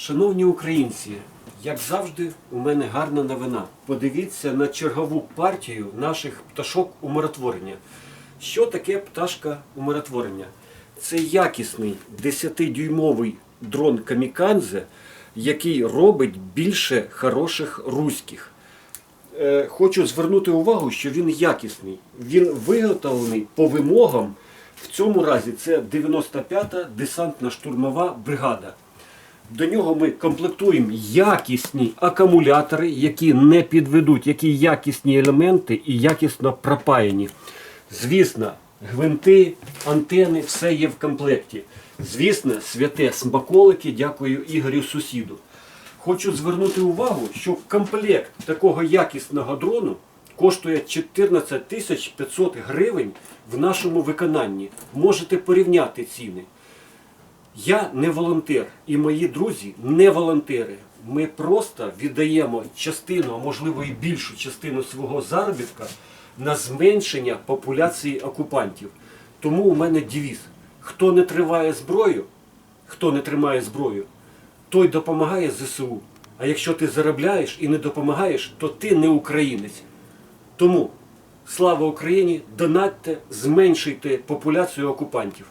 Шановні українці, як завжди, у мене гарна новина. Подивіться на чергову партію наших пташок умиротворення. Що таке пташка умиротворення? Це якісний 10-дюймовий дрон Камікадзе, який робить більше хороших руських. Е, Хочу звернути увагу, що він якісний. Він виготовлений по вимогам. В цьому разі це 95-та десантна штурмова бригада. До нього ми комплектуємо якісні акумулятори, які не підведуть, які якісні елементи і якісно пропаяні. Звісно, гвинти, антени, все є в комплекті. Звісно, святе смаколики, дякую Ігорю сусіду. Хочу звернути увагу, що комплект такого якісного дрону коштує 14 500 гривень в нашому виконанні. Можете порівняти ціни. Я не волонтер, і мої друзі не волонтери. Ми просто віддаємо частину, а можливо і більшу частину свого заробітка на зменшення популяції окупантів. Тому у мене девіз. Хто не триває зброю, хто не тримає зброю, той допомагає ЗСУ. А якщо ти заробляєш і не допомагаєш, то ти не українець. Тому слава Україні! Донатьте, зменшуйте популяцію окупантів.